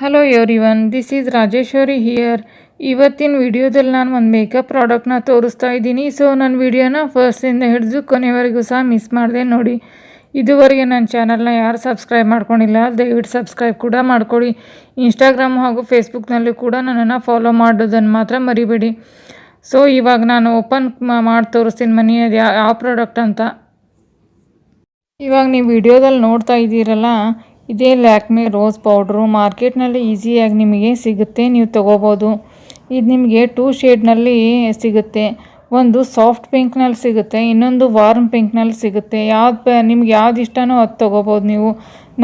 Hello everyone this is Rajeshwari here ಇವತ್ತಿನ ವಿಡಿಯೋದಲ್ಲಿ ನಾನು ಒಂದು ಮೇಕಪ್ ಪ್ರಾಡಕ್ಟ್ನ ತೋರಿಸ್ತಾ ಇದ್ದೀನಿ. ಸೊ ನನ್ನ ವಿಡಿಯೋನ ಫಸ್ಟಿಂದ ಹಿಡಿದು ಕೊನೆವರೆಗೂ ಸಹ ಮಿಸ್ ಮಾಡಿದೆ ನೋಡಿ. ಇದುವರೆಗೆ ನನ್ನ ಚಾನಲ್ನ ಯಾರು ಸಬ್ಸ್ಕ್ರೈಬ್ ಮಾಡ್ಕೊಂಡಿಲ್ಲ, ದಯವಿಟ್ಟು ಸಬ್ಸ್ಕ್ರೈಬ್ ಕೂಡ ಮಾಡ್ಕೊಳ್ಳಿ ಇನ್ಸ್ಟಾಗ್ರಾಮ್ ಹಾಗೂ ಫೇಸ್ಬುಕ್ನಲ್ಲೂ ಕೂಡ ನನ್ನನ್ನು ಫಾಲೋ ಮಾಡೋದನ್ನು ಮಾತ್ರ ಮರಿಬೇಡಿ. ಸೊ ಇವಾಗ ನಾನು ಓಪನ್ ಮಾಡಿ ತೋರಿಸ್ತೀನಿ ಮನಿ, ಅದು ಯಾವ ಯಾವ ಪ್ರಾಡಕ್ಟ್ ಅಂತ. ಇವಾಗ ನೀವು ವಿಡಿಯೋದಲ್ಲಿ ನೋಡ್ತಾ ಇದ್ದೀರಲ್ಲ ಇದೇ ಲ್ಯಾಕ್ಮೆ ರೋಸ್ ಪೌಡ್ರು ಮಾರ್ಕೆಟ್ನಲ್ಲಿ ಈಸಿಯಾಗಿ ನಿಮಗೆ ಸಿಗುತ್ತೆ, ನೀವು ತೊಗೋಬೋದು. ಇದು ನಿಮಗೆ ಟೂ ಶೇಡ್ನಲ್ಲಿ ಸಿಗುತ್ತೆ. ಒಂದು ಸಾಫ್ಟ್ ಪಿಂಕ್ನಲ್ಲಿ ಸಿಗುತ್ತೆ, ಇನ್ನೊಂದು ವಾರ್ಮ್ ಪಿಂಕ್ನಲ್ಲಿ ಸಿಗುತ್ತೆ. ಯಾವ್ದು ನಿಮ್ಗೆ ಯಾವ್ದು ಇಷ್ಟನೋ ಅದು ತೊಗೋಬೋದು ನೀವು.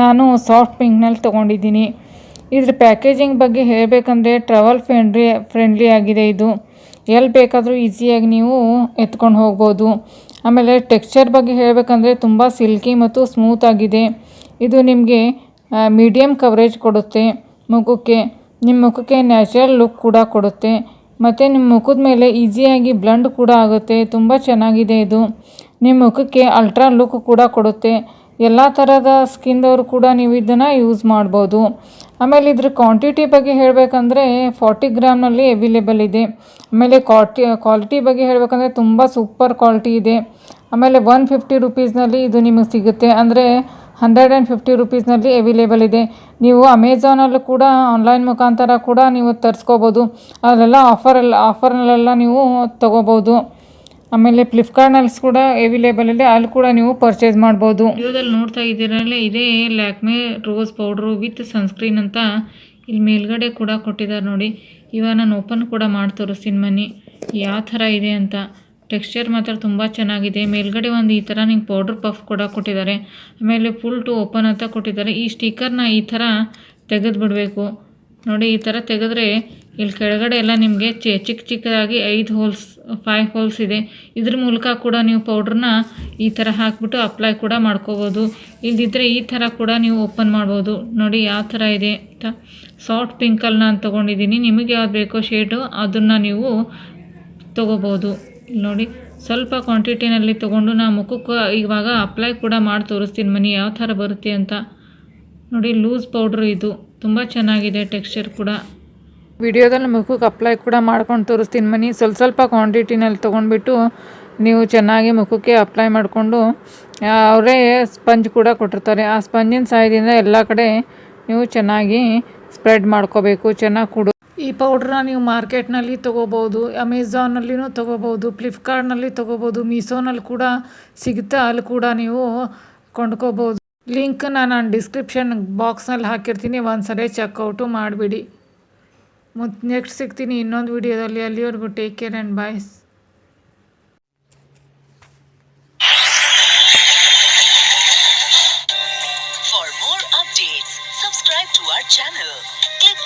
ನಾನು ಸಾಫ್ಟ್ ಪಿಂಕ್ನಲ್ಲಿ ತೊಗೊಂಡಿದ್ದೀನಿ. ಇದ್ರ ಪ್ಯಾಕೇಜಿಂಗ್ ಬಗ್ಗೆ ಹೇಳಬೇಕಂದ್ರೆ ಟ್ರಾವೆಲ್ ಫ್ರೆಂಡ್ಲಿ ಫ್ರೆಂಡ್ಲಿ ಆಗಿದೆ ಇದು. ಎಲ್ಲಿ ಬೇಕಾದರೂ ಈಸಿಯಾಗಿ ನೀವು ಎತ್ಕೊಂಡು ಹೋಗ್ಬೋದು. ಆಮೇಲೆ ಟೆಕ್ಸ್ಚರ್ ಬಗ್ಗೆ ಹೇಳಬೇಕಂದ್ರೆ ತುಂಬ ಸಿಲ್ಕಿ ಮತ್ತು ಸ್ಮೂತ್ ಆಗಿದೆ. ಇದು ನಿಮಗೆ ಮೀಡಿಯಮ್ ಕವರೇಜ್ ಕೊಡುತ್ತೆ. ಮುಖಕ್ಕೆ ನಿಮ್ಮ ಮುಖಕ್ಕೆ ನ್ಯಾಚುರಲ್ ಲುಕ್ ಕೂಡ ಕೊಡುತ್ತೆ. ಮತ್ತು ನಿಮ್ಮ ಮುಖದ ಮೇಲೆ ಈಸಿಯಾಗಿ ಬ್ಲಂಡ್ ಕೂಡ ಆಗುತ್ತೆ. ತುಂಬ ಚೆನ್ನಾಗಿದೆ ಇದು. ನಿಮ್ಮ ಮುಖಕ್ಕೆ ಅಲ್ಟ್ರಾ ಲುಕ್ ಕೂಡ ಕೊಡುತ್ತೆ. ಎಲ್ಲ ಥರದ ಸ್ಕಿನ್ದವರು ಕೂಡ ನೀವು ಇದನ್ನು ಯೂಸ್ ಮಾಡ್ಬೋದು. ಆಮೇಲೆ ಇದ್ರ ಕ್ವಾಂಟಿಟಿ ಬಗ್ಗೆ ಹೇಳಬೇಕಂದ್ರೆ ಫಾರ್ಟಿ ಗ್ರಾಮ್ನಲ್ಲಿ ಅವೈಲೇಬಲ್ ಇದೆ. ಆಮೇಲೆ ಕ್ವಾಟಿ ಕ್ವಾಲಿಟಿ ಬಗ್ಗೆ ಹೇಳಬೇಕಂದ್ರೆ ತುಂಬ ಸೂಪರ್ ಕ್ವಾಲಿಟಿ ಇದೆ. ಆಮೇಲೆ ಒನ್ ಫಿಫ್ಟಿ ರುಪೀಸ್ನಲ್ಲಿ ಇದು ನಿಮಗೆ ಸಿಗುತ್ತೆ. ಅಂದರೆ ಹಂಡ್ರೆಡ್ ಆ್ಯಂಡ್ ಫಿಫ್ಟಿ ರುಪೀಸ್ನಲ್ಲಿ ಅವೈಲೇಬಲ್ ಇದೆ. ನೀವು ಅಮೆಝಾನಲ್ಲೂ ಕೂಡ ಆನ್ಲೈನ್ ಮುಖಾಂತರ ಕೂಡ ನೀವು ತರಿಸ್ಕೋಬೋದು. ಅಲ್ಲೆಲ್ಲ ಆಫರೆಲ್ಲ ಆಫರ್ನಲ್ಲೆಲ್ಲ ನೀವು ತೊಗೋಬೋದು. ಆಮೇಲೆ ಫ್ಲಿಪ್ಕಾರ್ಟ್ನಲ್ಲಿ ಕೂಡ ಅವೈಲೇಬಲ್ ಇದೆ. ಅಲ್ಲಿ ಕೂಡ ನೀವು ಪರ್ಚೇಸ್ ಮಾಡ್ಬೋದು. ವಿಡಿಯೋದಲ್ಲಿ ನೋಡ್ತಾ ಇದ್ದೀರಲ್ಲ, ಇದೇ Lakme rose powder with sunscreen ಅಂತ ಇಲ್ಲಿ ಮೇಲ್ಗಡೆ ಕೂಡ ಕೊಟ್ಟಿದ್ದಾರೆ ನೋಡಿ. ಇವಾಗ ನಾನು ಓಪನ್ ಕೂಡ ಮಾಡಿ ತೋರಿಸ್ತೀನಿ ಮನಿ. ಯಾವ ಥರ ಇದೆ ಅಂತ. ಟೆಕ್ಸ್ಚರ್ ಮಾತ್ರ ತುಂಬ ಚೆನ್ನಾಗಿದೆ. ಮೇಲ್ಗಡೆ ಒಂದು ಈ ಥರ ನಿಂಗೆ ಪೌಡ್ರ್ ಪಫ್ ಕೂಡ ಕೊಟ್ಟಿದ್ದಾರೆ. ಆಮೇಲೆ ಫುಲ್ ಟು ಓಪನ್ ಅಂತ ಕೊಟ್ಟಿದ್ದಾರೆ. ಈ ಸ್ಟಿಕ್ಕರ್ನ ಈ ಥರ ತೆಗೆದು ಬಿಡಬೇಕು. ನೋಡಿ, ಈ ಥರ ತೆಗೆದ್ರೆ ಇಲ್ಲಿ ಕೆಳಗಡೆ ಎಲ್ಲ ನಿಮಗೆ ಚಿಕ್ಕ ಚಿಕ್ಕದಾಗಿ ಐದು ಹೋಲ್ಸ್ ಫೈವ್ ಹೋಲ್ಸ್ ಇದೆ. ಇದ್ರ ಮೂಲಕ ಕೂಡ ನೀವು ಪೌಡ್ರನ್ನ ಈ ಥರ ಹಾಕ್ಬಿಟ್ಟು ಅಪ್ಲೈ ಕೂಡ ಮಾಡ್ಕೋಬೋದು. ಇಲ್ದಿದ್ದರೆ ಈ ಥರ ಕೂಡ ನೀವು ಓಪನ್ ಮಾಡ್ಬೋದು. ನೋಡಿ, ಯಾವ ಥರ ಇದೆ ಅಂತ. ಸಾಫ್ಟ್ ಪಿಂಕಲ್ಲಿ ನಾನು ತೊಗೊಂಡಿದ್ದೀನಿ. ನಿಮಗೆ ಯಾವ್ದು ಬೇಕೋ ಶೇಡು ಅದನ್ನು ನೀವು ತೊಗೋಬೋದು. ನೋಡಿ, ಸ್ವಲ್ಪ ಕ್ವಾಂಟಿಟಿನಲ್ಲಿ ತೊಗೊಂಡು ನಾ ಮುಖಕ್ಕೆ ಇವಾಗ ಅಪ್ಲೈ ಕೂಡ ಮಾಡಿ ತೋರಿಸ್ತೀನಿ. ಮನಿ ಯಾವ ಥರ ಬರುತ್ತೆ ಅಂತ. ನೋಡಿ ಲೂಸ್ ಪೌಡ್ರ್ ಇದು. ತುಂಬ ಚೆನ್ನಾಗಿದೆ ಟೆಕ್ಸ್ಚರ್ ಕೂಡ. ವಿಡಿಯೋದಲ್ಲಿ ಮುಖಕ್ಕೆ ಅಪ್ಲೈ ಕೂಡ ಮಾಡ್ಕೊಂಡು ತೋರಿಸ್ತೀನಿ ಮನಿ. ಸ್ವಲ್ಪ ಸ್ವಲ್ಪ ಕ್ವಾಂಟಿಟಿನಲ್ಲಿ ತೊಗೊಂಡ್ಬಿಟ್ಟು ನೀವು ಚೆನ್ನಾಗಿ ಮುಖಕ್ಕೆ ಅಪ್ಲೈ ಮಾಡಿಕೊಂಡು ಅವರೇ ಸ್ಪಂಜ್ ಕೂಡ ಕೊಟ್ಟಿರ್ತಾರೆ. ಆ ಸ್ಪಂಜಿನ ಸಹಾಯದಿಂದ ಎಲ್ಲ ಕಡೆ ನೀವು ಚೆನ್ನಾಗಿ ಸ್ಪ್ರೆಡ್ ಮಾಡ್ಕೋಬೇಕು. ಚೆನ್ನಾಗಿ ಕೊಡು ಈ ಪೌಡ್ರನ್ನ ನೀವು ಮಾರ್ಕೆಟ್ನಲ್ಲಿ ತೊಗೋಬೋದು ಅಮೆಝಾನಲ್ಲಿನೂ ತೊಗೋಬೋದು ಫ್ಲಿಪ್ಕಾರ್ಟ್ನಲ್ಲಿ ತೊಗೋಬೋದು ಮೀಸೋನಲ್ಲಿ ಕೂಡ ಸಿಗುತ್ತೆ. ಅಲ್ಲಿ ಕೂಡ ನೀವು ಕೊಂಡ್ಕೋಬೋದು. ಲಿಂಕ್ನ ನಾನು ಡಿಸ್ಕ್ರಿಪ್ಷನ್ ಬಾಕ್ಸ್ನಲ್ಲಿ ಹಾಕಿರ್ತೀನಿ. ಒಂದ್ಸರಿ ಚೆಕ್ಔಟು ಮಾಡಿಬಿಡಿ. ಮತ್ತು ನೆಕ್ಸ್ಟ್ ಸಿಗ್ತೀನಿ ಇನ್ನೊಂದು ವಿಡಿಯೋದಲ್ಲಿ ಅಲ್ಲಿವರೆಗೂ take care and boys